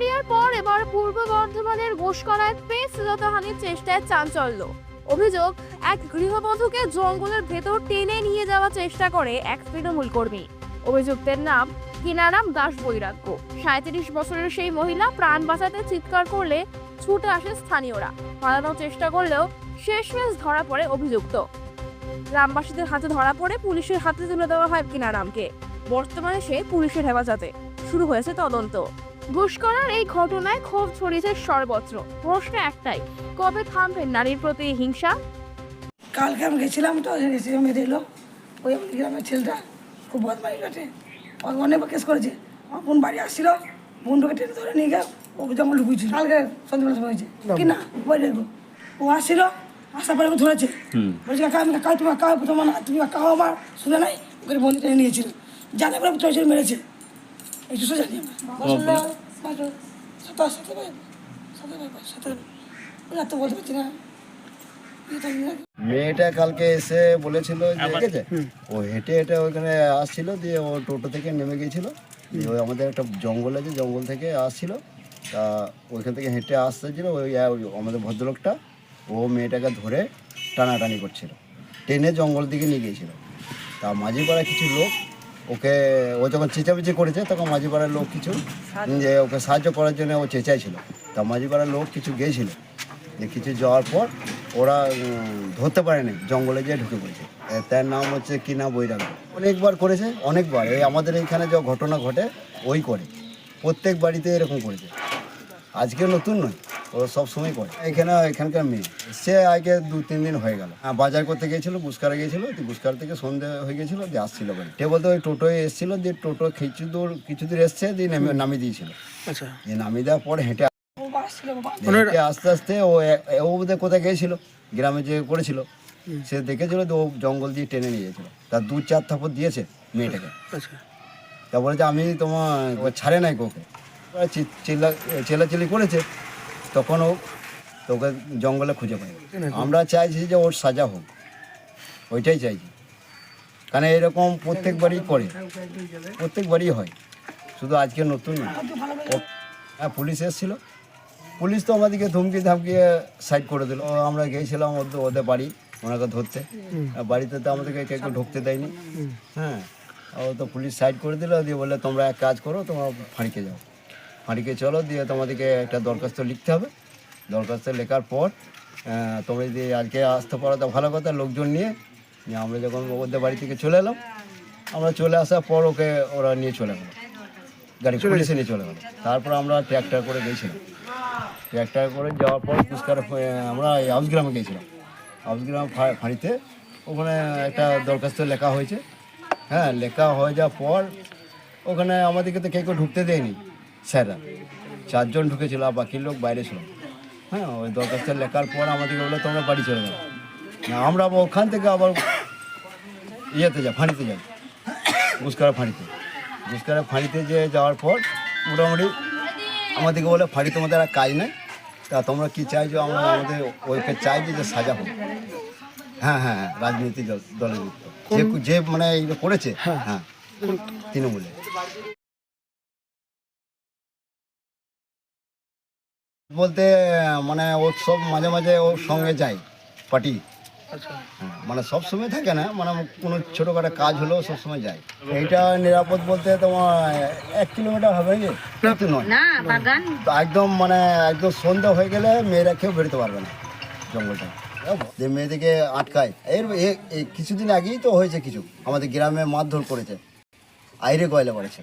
এরিয়ার পর এবার পূর্ব বর্ধমানের ঘোষকরায় পেয়ে শ্লীলতাহানির চেষ্টায় চাঞ্চল্য। অভিযোগ, এক গৃহবধূকে জঙ্গলের ভেতর টেনে নিয়ে যাওয়ার চেষ্টা করে এক তৃণমূল কর্মী। অভিযুক্তের নাম কিনারাম দাস বৈরাগ্য। সাঁত্রিশ বছরের সেই মহিলা প্রাণ বাঁচাতে চিৎকার করলে ছুটে আসে স্থানীয়রা। পালানোর চেষ্টা করলেও শেষমেশ ধরা পড়ে অভিযুক্ত। গ্রামবাসীদের হাতে ধরা পড়ে পুলিশের হাতে তুলে দেওয়া হয় কিনারামকে। বর্তমানে সে পুলিশের হেফাজতে। শুরু হয়েছে তদন্ত। ঘুষকরার এই ঘটনায় ক্ষোভ ছড়িয়েছে সর্বত্র। প্রশ্ন একটাই কবে থামবে নারীর প্রতি হিংসা? কালকে আমি গেছিলাম তো রেসিপি মেরে এলো। ওই আমাদের গ্রামের ছেলেটা খুব বদমাই কাটে অনেকবার কেস করেছে। আমার বোন বাড়ি আসছিল বোন বোনটাকে টেনে ধরে নিয়ে গিয়ে ও জঙ্গল ঢুকিয়েছিল কালকে সন্ধ্যাবেলা সময় হয়েছে। কি না? বই দেখব ও আসছিল আসার পরে ধরেছে। বলছে কাকা আমি কাকা তুমি কাকা তোমার না তুমি কাকা আমার শুনে নাই? ওকে বন্দি টেনে নিয়েছিল। জানে পরে মেরেছে। একটু সোজা সাতাশ সাতাশ সাতাশ সাতাশ এত বলতে পারছি না। মেয়েটা কালকে এসে বলেছিল যে ঠিক আছে? ও হেঁটে হেঁটে ওইখানে আসছিল দিয়ে ও টোটো থেকে নেমে গিয়েছিল। দিয়ে ওই আমাদের একটা জঙ্গল আছে জঙ্গল থেকে আসছিল। তা ওইখান থেকে হেঁটে আসতেছিল ওই ওই আমাদের ভদ্রলোকটা। ও মেয়েটাকে ধরে টানাটানি করছিল। টেনে জঙ্গল দিকে নিয়ে গিয়েছিল। তা মাঝিপাড়া কিছু লোক ওকে ও যখন চেঁচামেচি করেছে তখন মাঝিপাড়ার লোক কিছু যে ওকে সাহায্য করার জন্য ও চেঁচাইছিল। তা মাঝিপাড়ার লোক কিছু গিয়েছিল যে কিছু যাওয়ার পর ওরা ধরতে পারেনি জঙ্গলে যেয়ে ঢুকে পড়েছে। তার নাম হচ্ছে কিনা বৈরাগ্য। অনেকবার করেছে অনেকবার। এই আমাদের এইখানে যে ঘটনা ঘটে ওই করে। প্রত্যেক বাড়িতে এরকম করেছে। আজকে নতুন নয়। ও সব সময় করে। এখানে এখানকার মেয়ে। সে আগে দু তিন দিন হয়ে গেল। হ্যাঁ বাজার করতে গিয়েছিল বুসকারে গিয়েছিল দিয়ে বুসকার থেকে সন্ধে হয়ে গেছিল দিয়ে আসছিল বাড়ি। সে বলতে ওই টোটোয় এসেছিল দিয়ে টোটো কিছু দূর কিছু দূর এসছে দিয়ে নেমে নামিয়ে দিয়েছিল। আচ্ছা। দিয়ে নামিয়ে দেওয়ার পর হেঁটে আস্তে আস্তে ও ও বোধহয় কোথায় গিয়েছিল? গ্রামে যে করেছিল সে দেখেছিল তো ও জঙ্গল দিয়ে টেনে নিয়ে গেছিল। তার দু চার থাপড় দিয়েছে মেয়েটাকে। আচ্ছা। তা বলেছে আমি তোমার ছাড়ে নাই কোকে ওরা চিল্লা চেলাচিলি করেছে। তখন ও তোকে জঙ্গলে খুঁজে পাই। আমরা চাইছি যে ওর সাজা হোক। ওইটাই চাইছি। কারণ এরকম প্রত্যেকবারই করে। প্রত্যেকবারই হয়। শুধু আজকে নতুন হ্যাঁ পুলিশ এসেছিল। পুলিশ তো আমাদেরকে ধমকি ধামকিয়ে সাইড করে দিল। আমরা গিয়েছিলাম ওদের ওদের বাড়ি ওনাকে ধরতে। বাড়িতে তো আমাদেরকে কেউ ঢুকতে দেয়নি। হ্যাঁ ও তো পুলিশ সাইড করে দিল। দিয়ে বললে, তোমরা এক কাজ করো, তোমরা ফাঁড়িকে যাও। ফাঁড়িকে চলো দিয়ে তোমাদেরকে একটা দরখাস্ত লিখতে হবে। দরখাস্ত লেখার পর তোমরা যদি আজকে আসতে পারো তো ভালো কথা লোকজন নিয়ে। আমরা যখন ওদের বাড়ি থেকে চলে এলাম আমরা চলে আসার পর ওকে ওরা নিয়ে চলে গেলো। গাড়ি পুলিশে নিয়ে চলে গেলো। তারপর আমরা ট্র্যাক্টর করে গেছিলাম। ট্র্যাক্টর করে যাওয়ার পর পুষ্কার আমরা গিয়েছিলাম। হাউসগ্রাম ফা- ফাঁড়িতে। ওখানে একটা দরখাস্ত লেখা হয়েছে। হ্যাঁ লেখা হয়ে যাওয়ার পর ওখানে আমাদেরকে তো কেউ কেউ ঢুকতে দেয়নি। স্যাররা চারজন ঢুকেছিল আর বাকি লোক বাইরে ছিল। হ্যাঁ ওই দরখাস্ত লেখার পর আমাদেরকে বলল তোমরা বাড়ি চলে যাও। আমরা ওখান থেকে আবার ইয়েতে যাই ফাঁড়িতে যাই গুসকারা ফাঁড়িতে। গুসকারা ফাঁড়িতে যে যাওয়ার পর মোটামুটি আমাদেরকে বলে ফাঁড়ি তোমাদের আর কাজ নেই তা তোমরা কী চাইছো আমরা আমাদের ওইকে চাইছি যে সাজা হোক। হ্যাঁ হ্যাঁ হ্যাঁ রাজনৈতিক দল- দলের যুক্ত যে যে মানে এইগুলো করেছে হ্যাঁ তৃণমূলে। বলতে মানে ওর সব মাঝে মাঝে ওর সঙ্গে যায় পার্টি। আচ্ছা। মানে সব সময় থাকে না মানে কোনো ছোটোখাটো কাজ হলেও সব সময় যায়। এইটা নিরাপদ বলতে তোমার এক কিলোমিটার হবে কি? একটু নয়। না বাগান। তো একদম মানে একদম সন্ধ্যা হয়ে গেলে মেয়েরা কেউ বেরোতে পারবে না জঙ্গলটা। যে মেয়েদেরকে আটকায়। এর কিছুদিন আগেই তো হয়েছে কিছু। আমাদের গ্রামে মারধর করেছে। আইরে কয়লা করেছে।